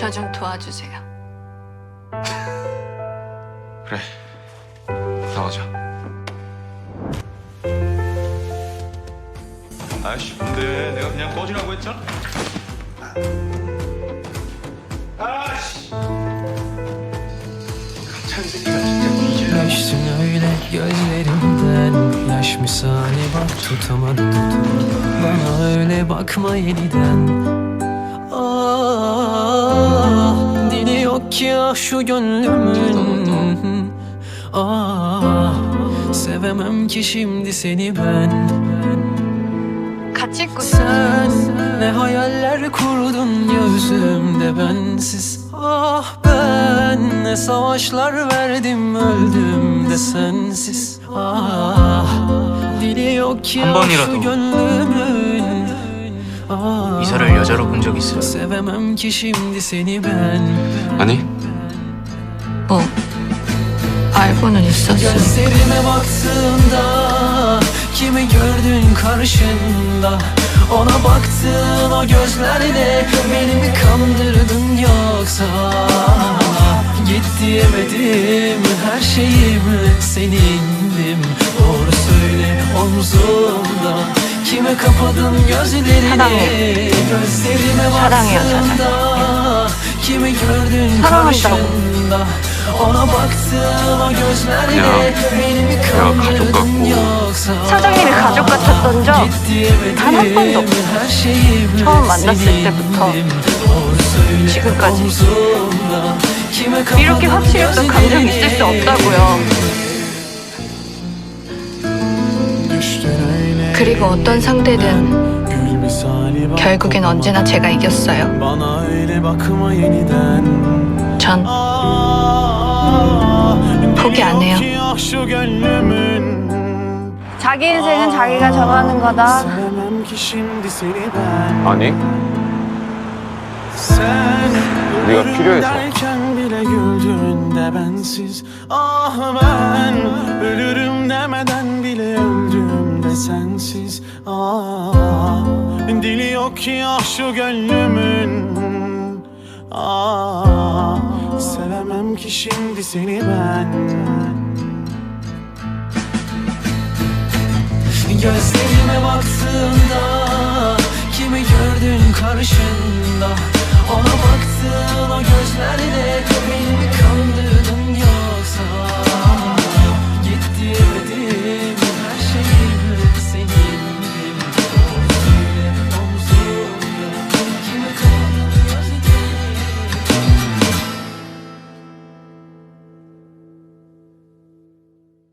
저 좀 도와주세요. 그래 나가자 아씨 근데 내가 그냥 꺼지라고 했잖아 아씨 가찬 새끼가 진짜 뒤져 Kaçtın öyle gözlerimden Yaş misali bak tutamadım Bana öyle bakma yeniden Ah dili yok ki ah şu gönlümün. Ah sevemem ki şimdi seni ben. Sen ne hayaller kurdun gözümde bensiz. Ah ben ne savaşlar verdim öldüm de sensiz. Ah dili yok ki ah şu gönlümün. Ah 이사를 여자로 본 적 있어요? sevemem ki şimdi seni ben 아니 뭐 알고는 있었어요. Gözlerime baktığında kimi gördün karşında Ona baktığın o gözlerle beni mi kandırdın yoksa Git diyemedim her şeyim senindim Doğru söyle omzumda Kime kapadın gözlerini 사랑해. Gözlerime 사랑해요, baktığında Kimi gördün 사랑한다고. karşında Ona baktığın o gözlerle 그냥 beni mi 내가 가족 kandırdın 같고 yoksa 사장님이 가족 같았던 적 diyemedim 단한 번도 없어요. 처음 만났을. 때부터 지금까지. 이렇게 확실했던 감정이 있을 수? 없다고요. 그리고 어떤 상대든 결국엔 언제나 제가 이겼어요. 전 포기 안 해요. 자기 인생은 자기가 정하는 거다. 아니 네가 필요해서. ve sensiz. Aa, Dili yok ya şu gönlümün. Aa, Sevemem ki şimdi seni ben. Gözlerime baktığında Kimi gördün karşında? Ona baktığın o gözlerde Kalbimi kandırdın